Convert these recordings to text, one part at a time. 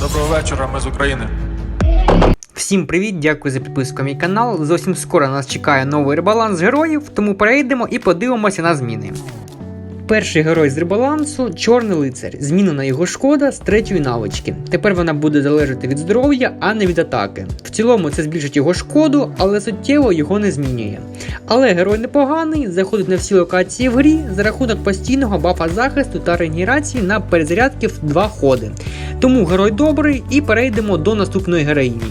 Доброго вечора, ми з України. Всім привіт, дякую за підписку мій канал. Зовсім скоро нас чекає новий ребаланс героїв, тому перейдемо і подивимося на зміни. Перший герой з ребалансу чорний лицар. Змінена його шкода з третьої навички. Тепер вона буде залежати від здоров'я, а не від атаки. В цілому це збільшить його шкоду, але суттєво його не змінює. Але герой непоганий, заходить на всі локації в грі за рахунок постійного бафа захисту та регенерації на перезарядки в два ходи. Тому герой добрий і перейдемо до наступної героїні.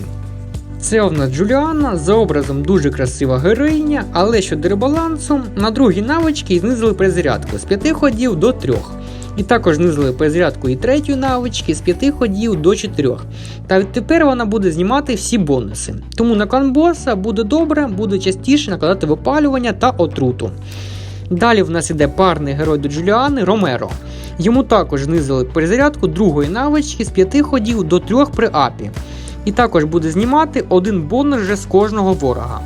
Це у нас Джуліана за образом дуже красива героїня, але щодо ребалансу, на другі навички знизили перезарядку з 5 ходів до 3. І також знизили перезарядку і третьої навички з 5 ходів до 4. Та відтепер вона буде знімати всі бонуси. Тому на клан боса буде добре, буде частіше накладати випалювання та отруту. Далі в нас іде парний герой до Джуліани Ромеро. Йому також знизили перезарядку другої навички з 5 ходів до 3 при апі. І також буде знімати один бонус вже з кожного ворога.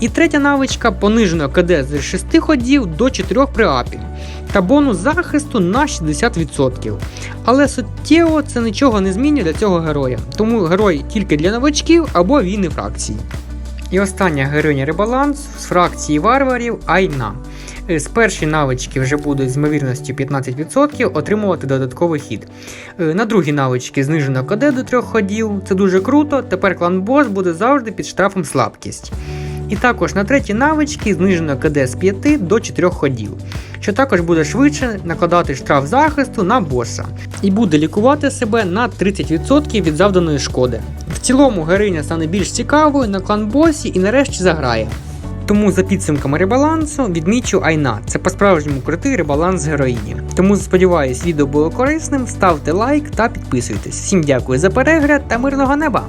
І третя навичка понижено КД з 6 ходів до 4 при апі. Та бонус захисту на 60%. Але суттєво це нічого не змінює для цього героя. Тому герой тільки для новачків або війни фракції. І остання героїня ребаланс з фракції варварів Айна. Е, З першої навички вже будуть з ймовірністю 15% отримувати додатковий хід. Е, На другі навички знижено КД до трьох ходів. Це дуже круто. Тепер клан бос буде завжди під штрафом слабкість. І також на треті навички знижено КД з 5 до 4 ходів, що також буде швидше накладати штраф захисту на боса і буде лікувати себе на 30% від завданої шкоди. В цілому героїня стане більш цікавою на клан босі і нарешті заграє. Тому за підсумками ребалансу відмічу Айна. Це по-справжньому крутий ребаланс героїні. Тому сподіваюсь, відео було корисним. Ставте лайк та підписуйтесь. Всім дякую за перегляд та мирного неба!